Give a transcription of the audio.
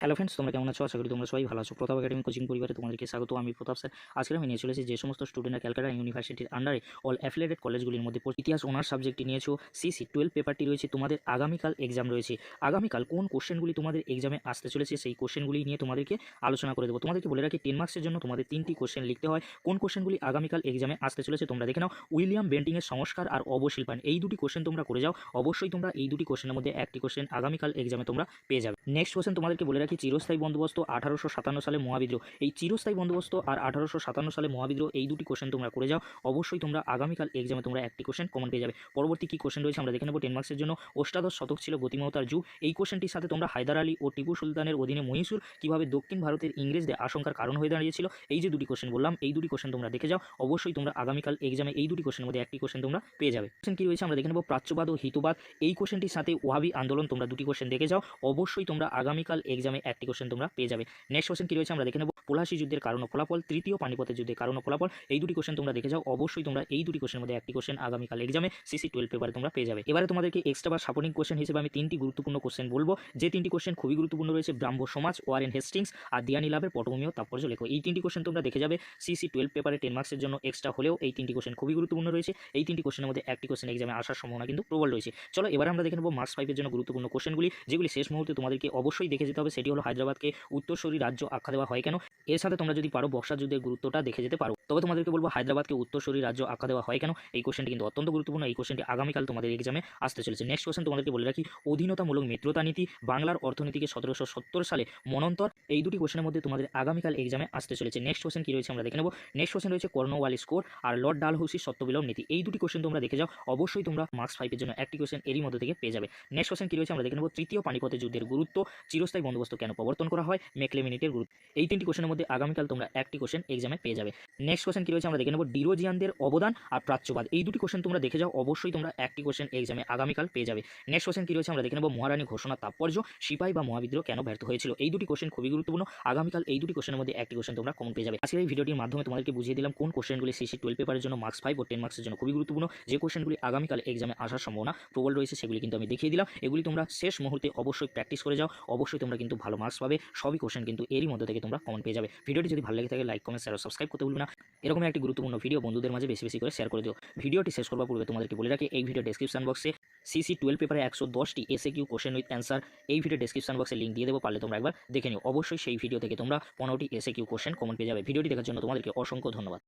Hello friends তোমরা কেমন আছো? আশা করি তোমরা সবাই ভালো আছো। প্রতাপ একাডেমি কোচিং পরিবারে তোমাদেরকে স্বাগত। আমি প্রতাপ স্যার। আজকে আমি নিয়ে চলেছি যে সমস্ত স্টুডেন্টরা ক্যালকাটা ইউনিভার্সিটির আন্ডারে অল অ্যাফিলেটেড কলেজগুলির মধ্যে। ইতিহাস অনার্স সাবজেক্টটি নিয়েছো। সিসি টুয়েলভ পেপারটি রয়েছে। তোমাদের আগামীকাল এক্সাম রয়েছে। আগামীকাল কোন কোশ্চেনগুলি তোমাদের এক্সামে আসতে চলেছে, সেই কোশ্চেনগুলি নিয়ে তোমাদেরকে আলোচনা করে দেবো। তোমাদেরকে বলে রাখি টেন মার্কসের জন্য তোমাদের তিনটি কোশ্চেন লিখতে হয়। কোন কোশ্চেনগুলি আগামীকাল এক্সামে আসতে চলেছে তোমরা দেখে নাও। উইলিয়াম বেন্টিংয়ের সংস্কার আর অবশিল্পায়ন। এই দুটি কোশ্চেন তোমরা করে যাও। অবশ্যই তোমরা এই দুটি কোশ্চেনের মধ্যে একটি কোশ্চেন আগামীকাল এক্সামে তোমরা পেয়ে যাবে। নেক্সট কোশ্চেন তোমাদেরকে বলে রাখি চিরস্থায়ী বন্দোবস্ত আঠারোশো সাতান্ন সালে মহাবিদ্রোহ? এই চিরস্থায়ী বন্দোবস্ত আর আঠারোশো সাতান্ন সালে মহাবিদ্রোহ, এই দুটি কোশ্চেন তোমরা করে যাও। অবশ্যই তোমরা আগামীকাল এক্সামে তোমরা একটি কোশ্চেন কমন পেয়ে যাবে। পরবর্তী কী কোশ্চেন রয়েছে আমরা দেখে নেব টেন মার্কসের জন্য। অষ্টাদশ শতক ছিল গতিমতার যুগ। এই কোশ্চেনটির সাথে তোমরা হায়দার আলী ও টিপু সুলতানের অধীনে মহীশূর কীভাবে দক্ষিণ ভারতের ইংরেজদের আশঙ্কার কারণ হয়ে দাঁড়িয়েছিল? এই যে দুটি কোশ্চেন বললাম, এই দুটি কোশ্চেন তোমরা দেখে যাও। অবশ্যই তোমরা আগামীকাল এক্সামে এই দুটি কোশ্চেনের মধ্যে একটি কোশ্চেন তোমরা পেয়ে যাবে। কোশ্চেন কী রয়েছে আমরা দেখে নেব, প্রাচ্যবাদ ও হিতবাদ। এই কোশ্চেনটির সাথে ওয়াবি আন্দোলন তোমরা দুটি কোশ্চেন দেখে যাও। অবশ্যই তোমরা আগামীকাল এক্সামে একটি কোশ্চেন তোমরা পেয়ে যাবে। নেক্সট কোশ্চেন কী রয়েছে আমরা দেখে নেব। পলাশি যুদ্ধের কারণ ফলাফল, তৃতীয় পানিপথের যুদ্ধের কারণ ফলাফল, এই দুটি কোশ্চেন তোমরা দেখে যাও। অবশ্যই তোমরা এই দুটি কোশ্চেনের মধ্যে একটি কোশ্চেন আগামীকাল এক্সামে সিসি টুয়েলভ পেপারে তোমরা পেয়ে যাবে। এবারে তোমাদেরকে এক্সট্রা বা সাপোর্টিং কোশ্চেন হিসেবে আমি তিনটি গুরুত্বপূর্ণ কোশ্চেন বলব। যে তিনটি কোশ্চেন খুবই গুরুত্বপূর্ণ রয়েছে ব্রাহ্ম সমাজ ওয়ারেন হেস্টিংস আর দিয়ানি লাভের পটভূমি ও তাৎপর্য লেখো। এই তিনটি কোশ্চেন তোমরা দেখে যাবে সিসি টুয়েলভ পেপারে টেন মার্কসের জন্য এক্সট্রা হলেও এই তিনটি কোশ্চেন খুবই গুরুত্বপূর্ণ রয়েছে। এই তিনটি কোশ্চেনের মধ্যে একটি কোশ্চেন এক্সামে আসার সম্ভাবনা কিন্তু প্রবল রয়েছে। চলো এবার আমরা দেখে নেব মার্কস ফাইভের জন্য গুরুত্বপূর্ণ কোশ্চেনগুলি যেগুলি শেষ মুহূর্তে তোমাদেরকে অবশ্যই দেখে যেতে হবে, সেটি হলো হায়দ্রাবাদকে উত্তরসূরি রাজ্য আখ্যা দেওয়া হয় কেন? এর সাথে তোমরা যদি পারো বক্সা যুদ্ধের গুরুত্বটা দেখে যেতে পারো। তবে তোমাদেরকে বলব হায়দ্রাবাদকে উত্তরসূরি রাজ্য আখ্যা দেওয়া হয় কেন? এই কোশ্চেনটি কিন্তু অত্যন্ত গুরুত্বপূর্ণ। এই কোশ্চেনটি আগামীকাল তোমাদের এক্সামে আসতে চলেছে। নেক্সট কোশ্চেন তোমাদেরকে বলে রাখি, অধীনতামূলক মিত্রতা নীতি, বাংলার অর্থনীতিকে সতেরোশো সত্তর সালে মনন্তর, এই দুটি কোশ্চেনের মধ্যে তোমাদের আগামীকাল এক্সামে আসতে চলেছে। নেক্সট কোশ্চেন কি রয়েছে আমরা দেখে নেব। নেক্সট কোশ্চেন রয়েছে কর্নওয়ালি স্কোর আর লর্ড ডালহৌসির সত্যবিলম্ব নীতি। এই দুটি কোশ্চেন তোমরা দেখে যাও। অবশ্যই তোমরা মার্কস ফাইভের জন্য একটি কোশ্চেন এরই মধ্যে থেকে পেয়ে যাবে। নেক্সট কোশ্চেন কি রয়েছে আমরা দেখে নেব। তৃতীয় পানিপথের যুদ্ধের গুরুত্ব, চিরস্থায়ী বন্দোবস্ত কেন প্রবর্তন করা হয়? মেকলে মিনিটের গুরুত্ব। এই তিনটি কোশ্চেনের মধ্যে আগামীকাল তোমরা একটি কোশ্চেন এক্সামে পেয়ে যাবে। নেক্সট কোশ্চেন কি রয়েছে আমরা দেখে নেব। ডিরোজিয়ানদের অবদান আর প্রাচ্যবাদ। এই দুটি কোশ্চেন তোমরা দেখে যাও, অবশ্যই তোমরা একটি কোশ্চেন এক্সামে আগামীকাল পেয়ে যাবে। নেক্সট কোশ্চেন কি রয়েছে আমরা দেখে নেব। মহারানী ঘোষণা তাৎপর্য, সিপাহী বা মহাবিদ্রোহ কেন ব্যর্থ হয়েছিল? এই দুটি কোশ্চেন খুবই গুরুত্বপূর্ণ। আগামীকাল এই দুটি কোশ্চেনের মধ্যে একটি কোশ্চেন তোমরা কমন পেয়ে যাবে। আজকের এই ভিডিওটির মাধ্যমে তোমাদেরকে বুঝিয়ে দিলাম কোন কোশ্চেনগুলি সিসি টুয়েলভ পেপারের জন্য মার্কস ফাইভ ও টেন মার্কসের জন্য খুবই গুরুত্বপূর্ণ। যে কোশ্চেনগুলি আগামীকাল এক্সামে আসার সম্ভাবনা প্রবল রয়েছে সেগুলি কিন্তু আমি দেখিয়ে দিলাম। এগুলি তোমরা শেষ মুহূর্তে অবশ্যই প্র্যাকটিস করে যাও। অবশ্যই তোমরা কিন্তু ভালো মার্কস পাবে, সবই কোশ্চেন কিন্তু এরই মধ্যে থেকে তোমরা কমন পেয়ে যাবে। ভিডিওটি যদি ভালো লেগে থাকে লাইক কমেন্ট শেয়ার সাবস্ক্রাইব করতে ভুলবে না। এরকম একটি গুরুত্বপূর্ণ ভিডিও বন্ধুদের মাঝে বেশি বেশি করে শেয়ার করে দিও। ভিডিওটি শেষ করবার পূর্বে তোমাদেরকে বলে রাখি, এই ভিডিও ডেসক্রিপশন বক্সে সিসি টুয়েলভ পেপারে একশো দশটি এসে কিউ কোশ্চেন উইথ অ্যান্সার এই ভিডিও ডেসক্রিপশন বক্সে লিঙ্ক দিয়ে দেবো, পারলে তোমরা একবার দেখে নিও। অবশ্যই সেই ভিডিও থেকে তোমরা পনেরোটি এসে কিউ কোশ্চেন কমন পেয়ে যাবে। ভিডিওটি দেখার জন্য তোমাদেরকে অসংখ্য ধন্যবাদ।